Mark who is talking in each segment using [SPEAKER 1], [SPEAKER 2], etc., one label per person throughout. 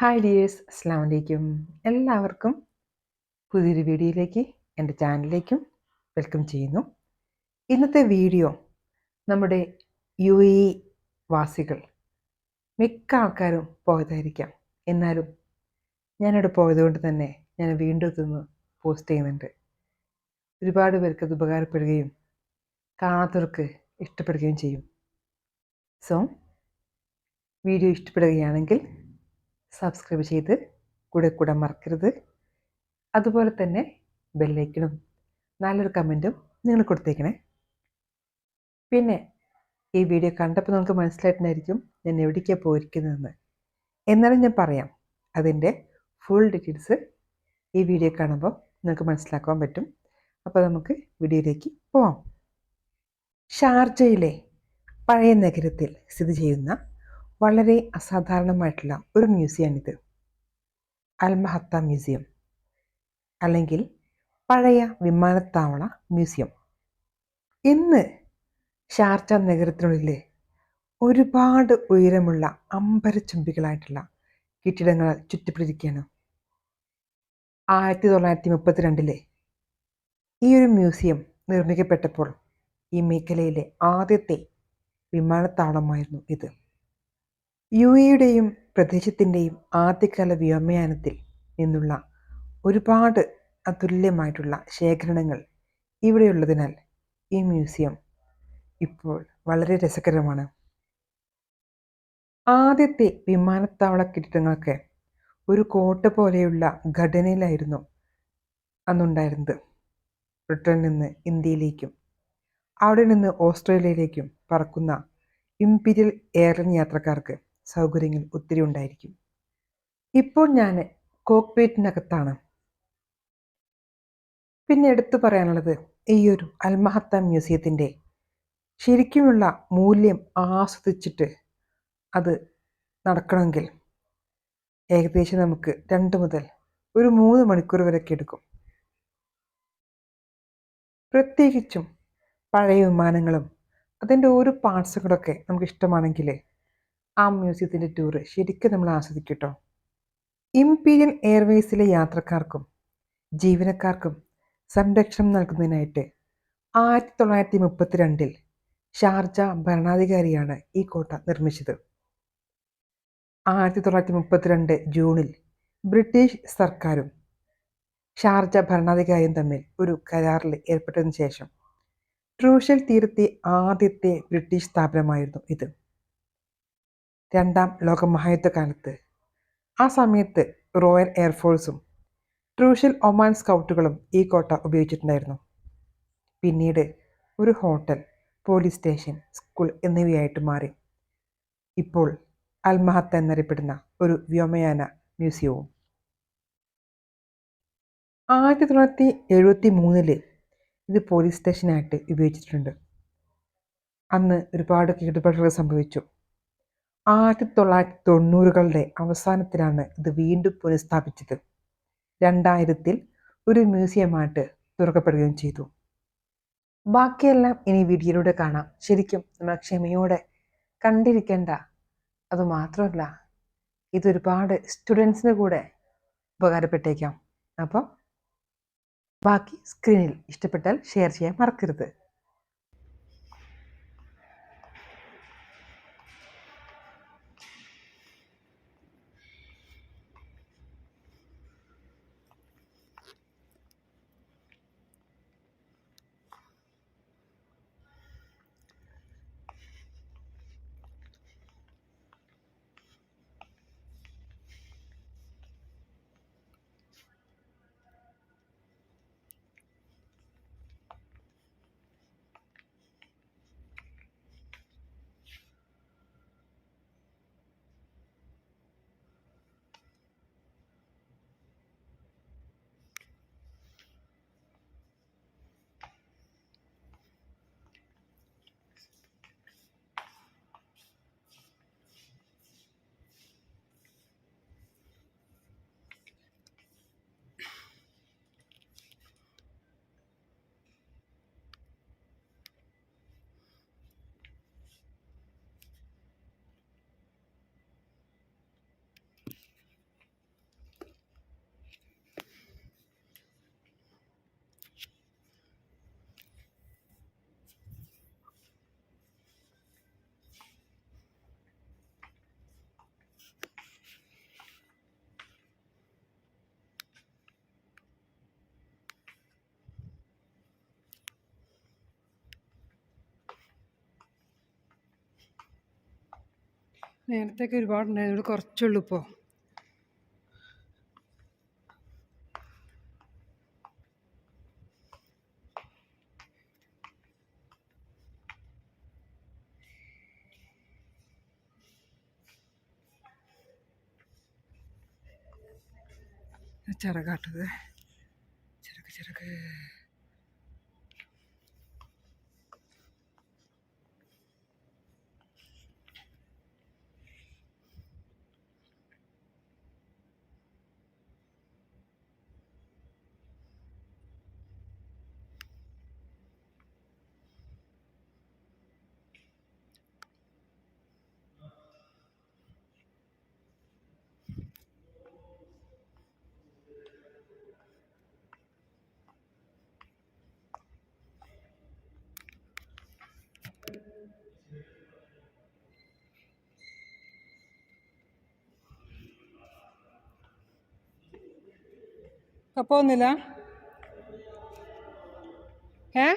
[SPEAKER 1] Hi dears അസ്സാം വലൈക്കും എല്ലാവർക്കും പുതിയൊരു വീഡിയോയിലേക്ക് എന്റെ ചാനലിലേക്കും വെൽക്കം ചെയ്യുന്നു. ഇന്നത്തെ വീഡിയോ നമ്മുടെ യു എ വാസികൾ മിക്ക ആൾക്കാരും പോയതായിരിക്കാം. എന്നാലും ഞാനിവിടെ പോയതുകൊണ്ട് തന്നെ ഞാൻ വീണ്ടും ഇതൊന്ന് പോസ്റ്റ് ചെയ്യുന്നുണ്ട്. ഒരുപാട് പേർക്ക് അത് ഉപകാരപ്പെടുകയും കാണാത്തവർക്ക് ഇഷ്ടപ്പെടുകയും ചെയ്യും. സോ വീഡിയോ ഇഷ്ടപ്പെടുകയാണെങ്കിൽ സബ്സ്ക്രൈബ് ചെയ്ത് കൂടെ കൂടെ മറക്കരുത്. അതുപോലെ തന്നെ ബെല്ലൈക്കണും നല്ലൊരു കമന്റും നിങ്ങൾ കൊടുത്തേക്കണേ. പിന്നെ ഈ വീഡിയോ കണ്ടപ്പോൾ നമുക്ക് മനസ്സിലായിട്ടുണ്ടായിരിക്കും ഞാൻ എവിടേക്കാണ് പോയിരിക്കുന്നതെന്ന്. എന്നാലും ഞാൻ പറയാം അതിന്റെ ഫുൾ ഡീറ്റെയിൽസ് ഈ വീഡിയോ കാണുമ്പോൾ നിങ്ങൾക്ക് മനസ്സിലാക്കാൻ പറ്റും. അപ്പോൾ നമുക്ക് വീഡിയോയിലേക്ക് പോവാം. ഷാർജയിലെ പഴയ നഗരത്തിൽ സ്ഥിതി ചെയ്യുന്ന വളരെ അസാധാരണമായിട്ടുള്ള ഒരു മ്യൂസിയമാണിത് അൽമഹത്ത മ്യൂസിയം. അല്ലെങ്കിൽ പഴയ വിമാനത്താവള മ്യൂസിയം. ഇന്ന് ഷാർജ നഗരത്തിനുള്ളിലെ ഒരുപാട് ഉയരമുള്ള അമ്പരച്ചുംബികളായിട്ടുള്ള കെട്ടിടങ്ങൾ ചുറ്റിപ്പിടിക്കുകയാണ് ആയിരത്തി തൊള്ളായിരത്തി മുപ്പത്തിരണ്ടിലെ ഈ ഒരു മ്യൂസിയം നിർമ്മിക്കപ്പെട്ടപ്പോൾ ഈ മേഖലയിലെ ആദ്യത്തെ വിമാനത്താവളമായിരുന്നു ഇത്. യു എയുടെയും പ്രദേശത്തിന്റെയും ആദ്യകാല വ്യോമയാനത്തിൽ നിന്നുള്ള ഒരുപാട് അതുല്യമായിട്ടുള്ള ശേഖരണങ്ങൾ ഇവിടെയുള്ളതിനാൽ ഈ മ്യൂസിയം ഇപ്പോൾ വളരെ രസകരമാണ്. ആദ്യത്തെ വിമാനത്താവള കെട്ടിടങ്ങളൊക്കെ ഒരു കോട്ട പോലെയുള്ള ഘടനയിലായിരുന്നു അന്നുണ്ടായിരുന്നത്. ബ്രിട്ടനിൽ നിന്ന് ഇന്ത്യയിലേക്കും അവിടെ നിന്ന് ഓസ്ട്രേലിയയിലേക്കും പറക്കുന്ന ഇംപീരിയൽ എയർലൈൻ യാത്രക്കാർക്ക് സൗകര്യങ്ങൾ ഒത്തിരി ഉണ്ടായിരിക്കും. ഇപ്പോൾ ഞാൻ കോക്പേറ്റിനകത്താണ് പിന്നെ എടുത്തു പറയാനുള്ളത് ഈ ഒരു അൽമഹത്ത മ്യൂസിയത്തിന്റെ ശരിക്കുമുള്ള മൂല്യം ആസ്വദിച്ചിട്ട് അത് നടക്കണമെങ്കിൽ ഏകദേശം നമുക്ക് രണ്ട് മുതൽ ഒരു മൂന്ന് മണിക്കൂർ വരെയൊക്കെ എടുക്കും. പ്രത്യേകിച്ചും പഴയ വിമാനങ്ങളും അതിന്റെ ഓരോ പാർട്സുകളൊക്കെ നമുക്ക് ഇഷ്ടമാണെങ്കിൽ ആ മ്യൂസിയത്തിന്റെ ടൂറ് ശരിക്കും നമ്മൾ ആസ്വദിക്കും കേട്ടോ ഇംപീരിയൽ എയർവേസിലെ യാത്രക്കാർക്കും ജീവനക്കാർക്കും സംരക്ഷണം നൽകുന്നതിനായിട്ട് ആയിരത്തി തൊള്ളായിരത്തി മുപ്പത്തിരണ്ടിൽ ഷാർജ ഭരണാധികാരിയാണ് ഈ കോട്ട നിർമ്മിച്ചത്. ആയിരത്തി തൊള്ളായിരത്തി മുപ്പത്തിരണ്ട് ജൂണിൽ ബ്രിട്ടീഷ് സർക്കാരും ഷാർജ ഭരണാധികാരിയും തമ്മിൽ ഒരു കരാറിൽ ഏർപ്പെട്ടതിന് ശേഷം ട്രൂഷൽ തീരത്തെ ആദ്യത്തെ ബ്രിട്ടീഷ് സ്ഥാപനമായിരുന്നു ഇത്. രണ്ടാം ലോകമഹായുദ്ധകാലത്ത്. ആ സമയത്ത് റോയൽ എയർഫോഴ്സും ട്രൂഷ്യൽ ഒമാൻ സ്കൗട്ടുകളും ഈ കോട്ട ഉപയോഗിച്ചിട്ടുണ്ടായിരുന്നു. പിന്നീട് ഒരു ഹോട്ടൽ പോലീസ് സ്റ്റേഷൻ സ്കൂൾ എന്നിവയായിട്ട് മാറി. ഇപ്പോൾ അൽമഹത്ത എന്നറിയപ്പെടുന്ന ഒരു വ്യോമയാന മ്യൂസിയവും. ആയിരത്തി തൊള്ളായിരത്തി എഴുപത്തി മൂന്നിൽ ഇത് പോലീസ് സ്റ്റേഷനായിട്ട് ഉപയോഗിച്ചിട്ടുണ്ട്. അന്ന് ഒരുപാട് കേടുപാടുകൾ സംഭവിച്ചു. ആയിരത്തി തൊള്ളായിരത്തി തൊണ്ണൂറുകളുടെ അവസാനത്തിലാണ് ഇത് വീണ്ടും പുനഃസ്ഥാപിച്ചത്. രണ്ടായിരത്തിൽ ഒരു മ്യൂസിയമായിട്ട് തുറക്കപ്പെടുകയും ചെയ്തു. ബാക്കിയെല്ലാം ഇനി വീഡിയോയിലൂടെ കാണാം. ശരിക്കും നമ്മൾ ക്ഷമയോടെ കണ്ടിരിക്കേണ്ട അതുമാത്രമല്ല ഇതൊരുപാട് സ്റ്റുഡൻസിന് കൂടെ ഉപകാരപ്പെട്ടേക്കാം. അപ്പോൾ ബാക്കി സ്ക്രീനിൽ ഇഷ്ടപ്പെട്ടാൽ ഷെയർ ചെയ്യാൻ മറക്കരുത്.
[SPEAKER 2] നേരത്തെയൊക്കെ ഒരുപാടുണ്ടായിരുന്നു. കുറച്ചുള്ളൂ ഇപ്പോൾ ചിറകാട്ടത് ചിറക് ചിറക്. കപ്പ ഒന്നില്ല ഏ?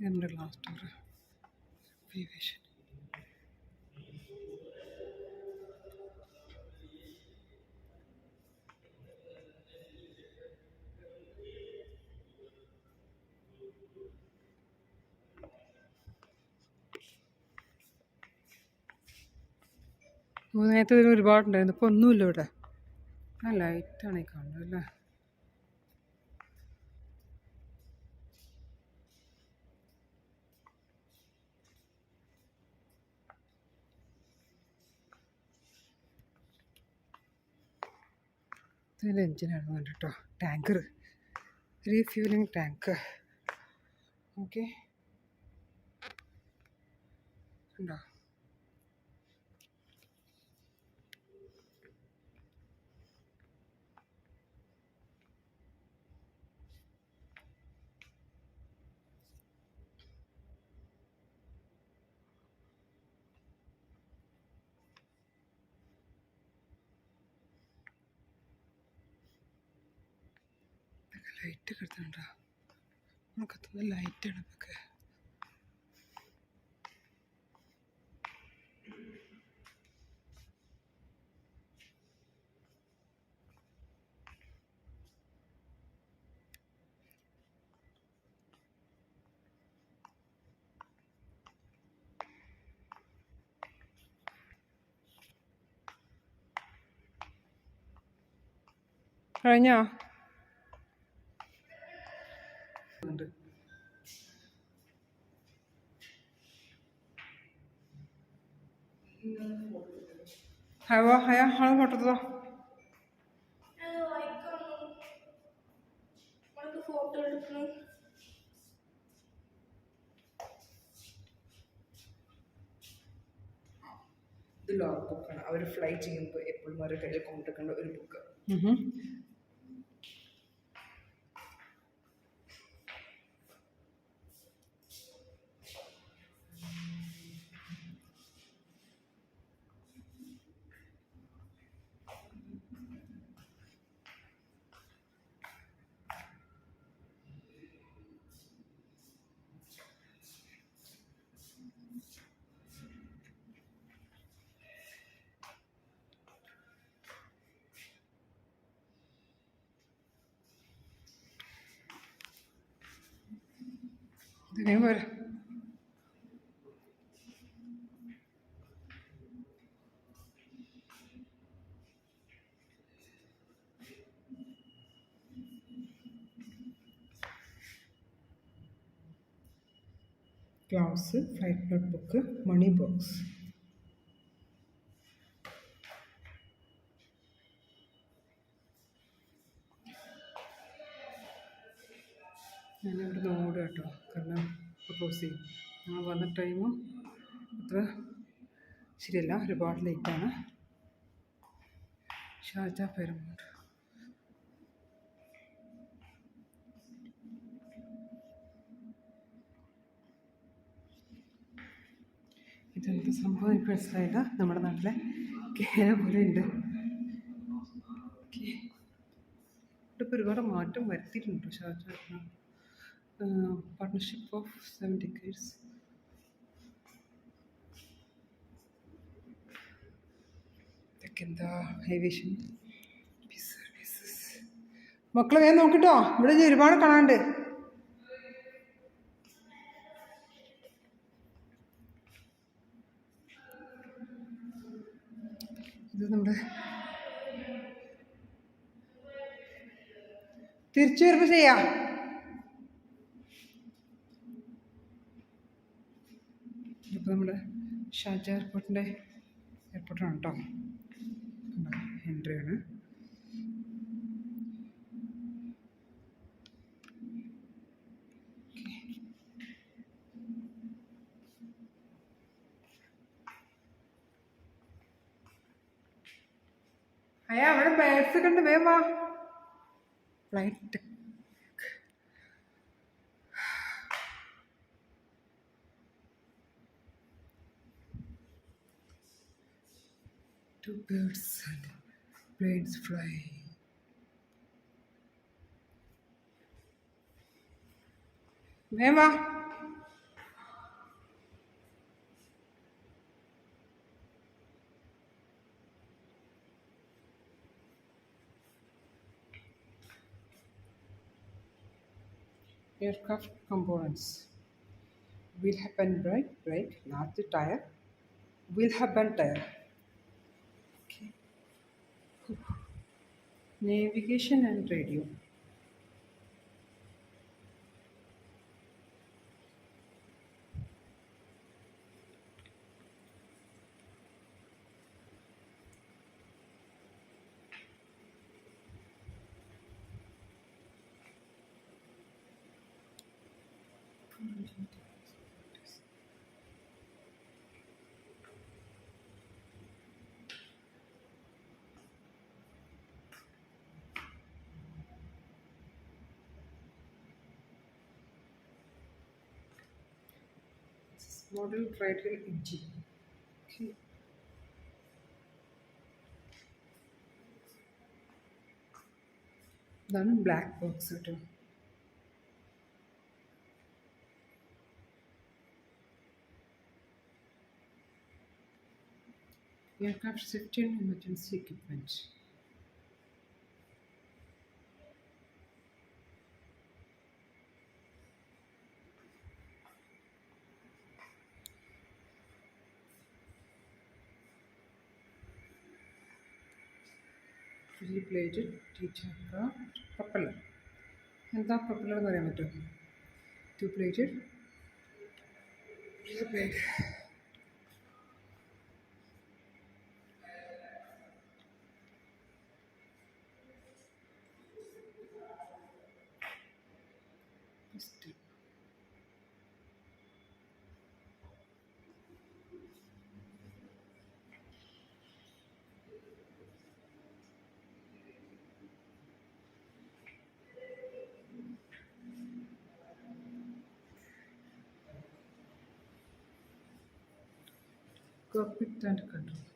[SPEAKER 2] നമ്മുടെ ഗ്ലാസ് നേരത്തെ ഇതിന് ഒരുപാടുണ്ടായിരുന്നു. ഇപ്പോൾ ഒന്നുമില്ല ഇവിടെ. ആ ലൈറ്റാണ് ഈ കാണുന്നത് അല്ലേ? ഇതിന്റെ എഞ്ചിനാണ് വേണ്ട കേട്ടോ ടാങ്കർ റീഫ്യൂലിംഗ് ടാങ്ക്. ഓക്കെ. ഉണ്ടോ? ലൈറ്റ് കിടത്തുന്നുണ്ടോ നമുക്കത്തുന്ന ലൈറ്റാണ് ഇതൊക്കെ. കഴിഞ്ഞോ ഉണ്ട് ഹവോ ഹയ ആളെ ഫോട്ടോ
[SPEAKER 3] ഫോട്ടോ എടുക്കണം
[SPEAKER 4] ഇത് ബുക്കാണ് അവർ ഫ്ലൈ ചെയ്യുമ്പോൾ എപ്പോഴും അവരുടെ കയ്യിൽ കൊണ്ടിരിക്കേണ്ട ഒരു ബുക്ക്
[SPEAKER 2] ഇതിനേം പോരാ gloves flight notebook money box ഇവിടുന്ന് ഓടുക കേട്ടോ. കാരണം പ്രപ്പോസ് ചെയ്യും. ഞങ്ങൾ വന്ന ടൈമും അത്ര ശരിയല്ല. ഒരുപാട് ലേറ്റാണ് ഷാജ പെരുമോട് ഇതെന്ത് സംഭവം? എനിക്ക് മനസ്സിലായില്ല. നമ്മുടെ നാട്ടിലെ കേര പോലെ ഉണ്ട്. ഇവിടെ ഇപ്പോൾ ഒരുപാട് മാറ്റം വരുത്തിയിട്ടുണ്ട് Sharjah partnership of seven decades ഇതൊക്കെ എന്താ ഏവിയേഷൻ മക്കളെ വേഗം നോക്കിട്ടോ. ഇവിടെ ഒരുപാട് കാണാണ്ട് ഇത് നമ്മുടെ തിരിച്ചു വരുമ്പോൾ ചെയ്യാം ഇതിപ്പോൾ നമ്മുടെ ഷാർജ എയർപോർട്ടിന്റെ എയർപോർട്ടാണ് കേട്ടോ. എൻട്രി ആണ്. അയ്യാ അവിടെ ബേഡ്സ് ഒക്കെ ഉണ്ട്. വേഗം വാ. Flight Two birds and planes flying. Mema. aircraft components. will happen right, right, not the tire. Will happen and tire. Navigation and radio. Radial engine. Okay. ഇതാണ് ബ്ലാക്ക് ബോക്സ് കേട്ടോ aircraft safety and emergency equipment. Fully plated teacher propeller എന്താ propeller എന്ന് പറയാൻ പറ്റുമോ? Two plated plate profit and control